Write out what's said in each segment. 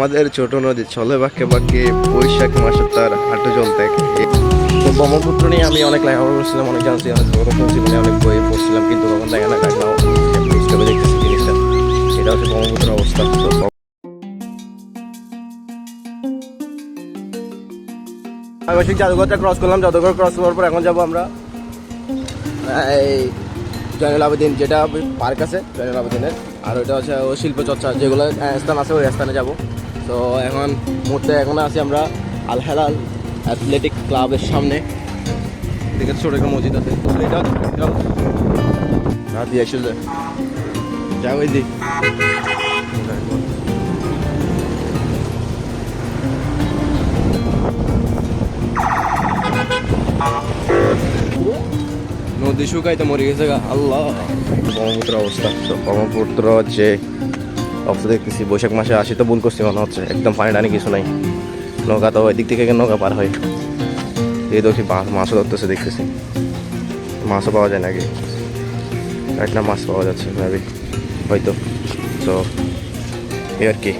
আমাদের ছোট নদী চলে বাঁকে বাঁকে বৈশাখ মাসে তার হাঁটু জল থাকে। তো ব্রহ্মপুত্র নিয়ে আমি অনেক লেখাপড়া করছিলাম অনেক জানছি অনেক করছি মানে অনেক বই পড়ছিলাম কিন্তু কখন দেখা না হিসেবে দেখতেছি জিনিসটা। এটা হচ্ছে ব্রহ্মপুত্রের অবস্থা। তো আবাসিক জাদুঘরটা ক্রস করলাম জাদুঘর ক্রস করার পর এখন যাব আমরা এই জয়নুল আবেদিন যেটা পার্ক আছে জয়নুল আবেদিনের আর ওইটা হচ্ছে ও শিল্প চর্চা যেগুলো আহ, স্থান আছে ওই স্থানে যাব। তো এখন মুহূর্তে এখন আছি আমরা আল হেলাল অ্যাথলেটিক ক্লাবের সামনে। দিকে ছোট একটা মসজিদ আছে। রাত দিয়ে আসলে নদী শুকাইতে মরে গেছে গা। আল্লাহ। ব্রহ্মপুত্র অবস্থা। ব্রহ্মপুত্র যে অবস্থা দেখতেছি, বৈশাখ মাসে আসি তো ভুল করছি মনে হচ্ছে, একদম পানি টানি কিছু নাই। নৌকা তো ওই দিক থেকে নৌকা পার হয়। এই দেখি মাছও ধরতেছে, দেখতেছি। মাছও পাওয়া যায় নাকি একটা মাছ পাওয়া যাচ্ছে, ভাবি। হয়তো। তো, এই আর কি।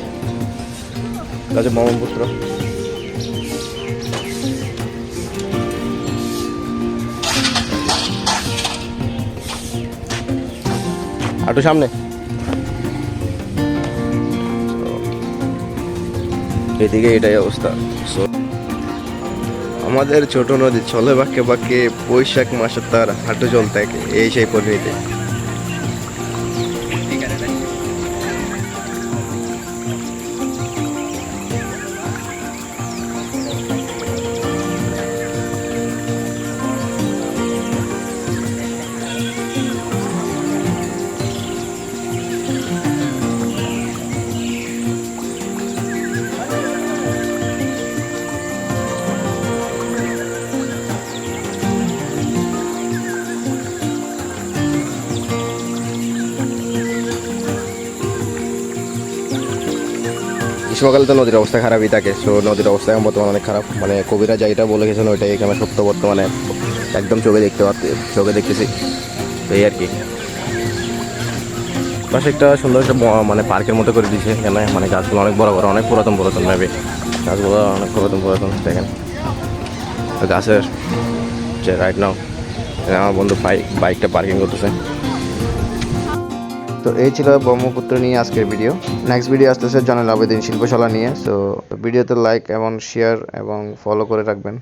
হচ্ছে ব্রহ্মপুত্র। আটু সামনে। এদিকে এটাই অবস্থা। So, আমাদের ছোট নদী চলে বাঁকে বাঁকে বৈশাখ মাসে তার হাঁটু জল থাকে এই সেই পরিণতি। গ্রীষ্মকালে তো নদীর অবস্থা খারাপই থাকে সো নদীর অবস্থা এখন বর্তমানে অনেক খারাপ। মানে কবিরা যেটা বলে গেছেন ওইটাই এখানে সত্য বর্তমানে একদম চোখে দেখতে পাচ্ছি চোখে দেখতেছি। এই আর কি। পাশে একটা সুন্দর একটা মানে পার্কের মতো করে দিয়েছে, এখানে মানে গাছগুলো অনেক বড় বড়, অনেক পুরাতন পুরাতন ভাবে গাছগুলো অনেক পুরাতন পুরাতন, দেখেন। গাছের যে রাইট নাও আমার বন্ধু বাইক বাইকটা পার্কিং করতেছে। তো এই ছিল ব্রহ্মপুত্র নিয়ে আজকের ভিডিও নেক্সট ভিডিও আসতেছে জনাল আবেদিন শিল্পশালা নিয়ে সো ভিডিওতে লাইক এবং শেয়ার এবং ফলো করে রাখবেন।